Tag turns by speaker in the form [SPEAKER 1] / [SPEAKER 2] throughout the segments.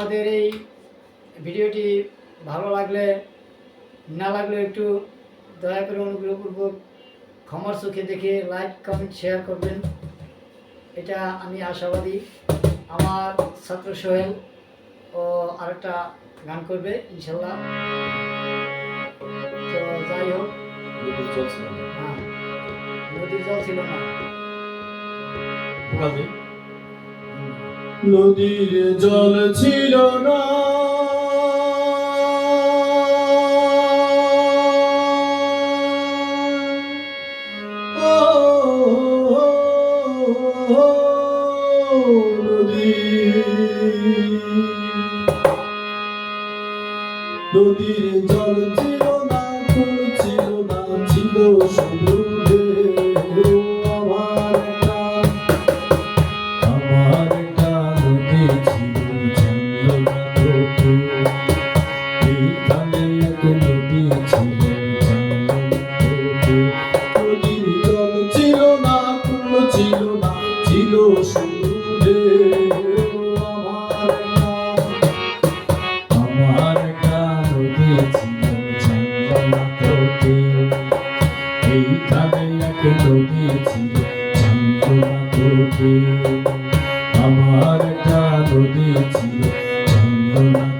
[SPEAKER 1] আমাদের এই ভিডিওটি ভালো লাগলে না লাগলে একটু দয়া করে অনুগ্রহপূর্বক ক্ষমার চোখে দেখে লাইক কমেন্ট শেয়ার করবেন। এটা আমি আশাবাদী। আমার ছাত্র সোহেল ও আরেকটা গান করবে ইনশাল্লাহ। তো যাই হোক। হ্যাঁ নদীর জল ছিল না। হ্যাঁ,
[SPEAKER 2] নদীর জল ছিল না। নদীর জল ছিল না ছিল না ছিল সুন্দর আমার একটা নদী ছিল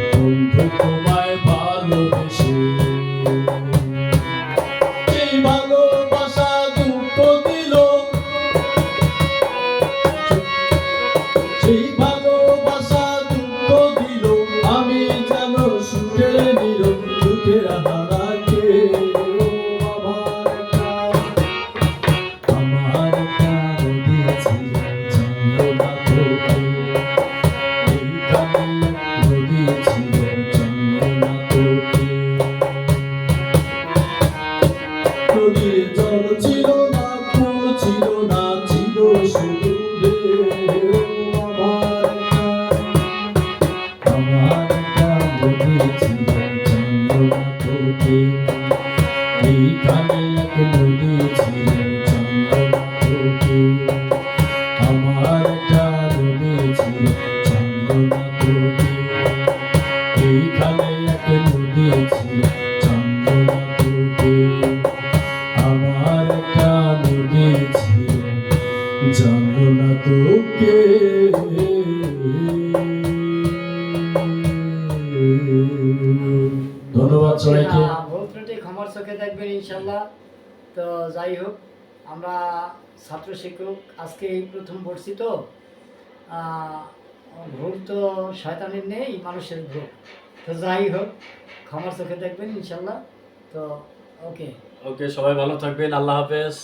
[SPEAKER 2] Thank you. জানো না তোকে ধন্যবাদ সবাইকে।
[SPEAKER 1] আমার চোখে দেখবেন ইনশাল্লাহ তো যাই হোক, আমরা ছাত্র শিক্ষক, আজকে এই প্রথম পড়ছি তো। ভুল তো শয়তানের নেই, মানুষের ভুল। তো যাই হোক, ক্ষমার চোখে দেখবেন ইনশাল্লাহ তো ওকে
[SPEAKER 2] ওকে সবাই ভালো থাকবেন, আল্লাহ হাফেজ।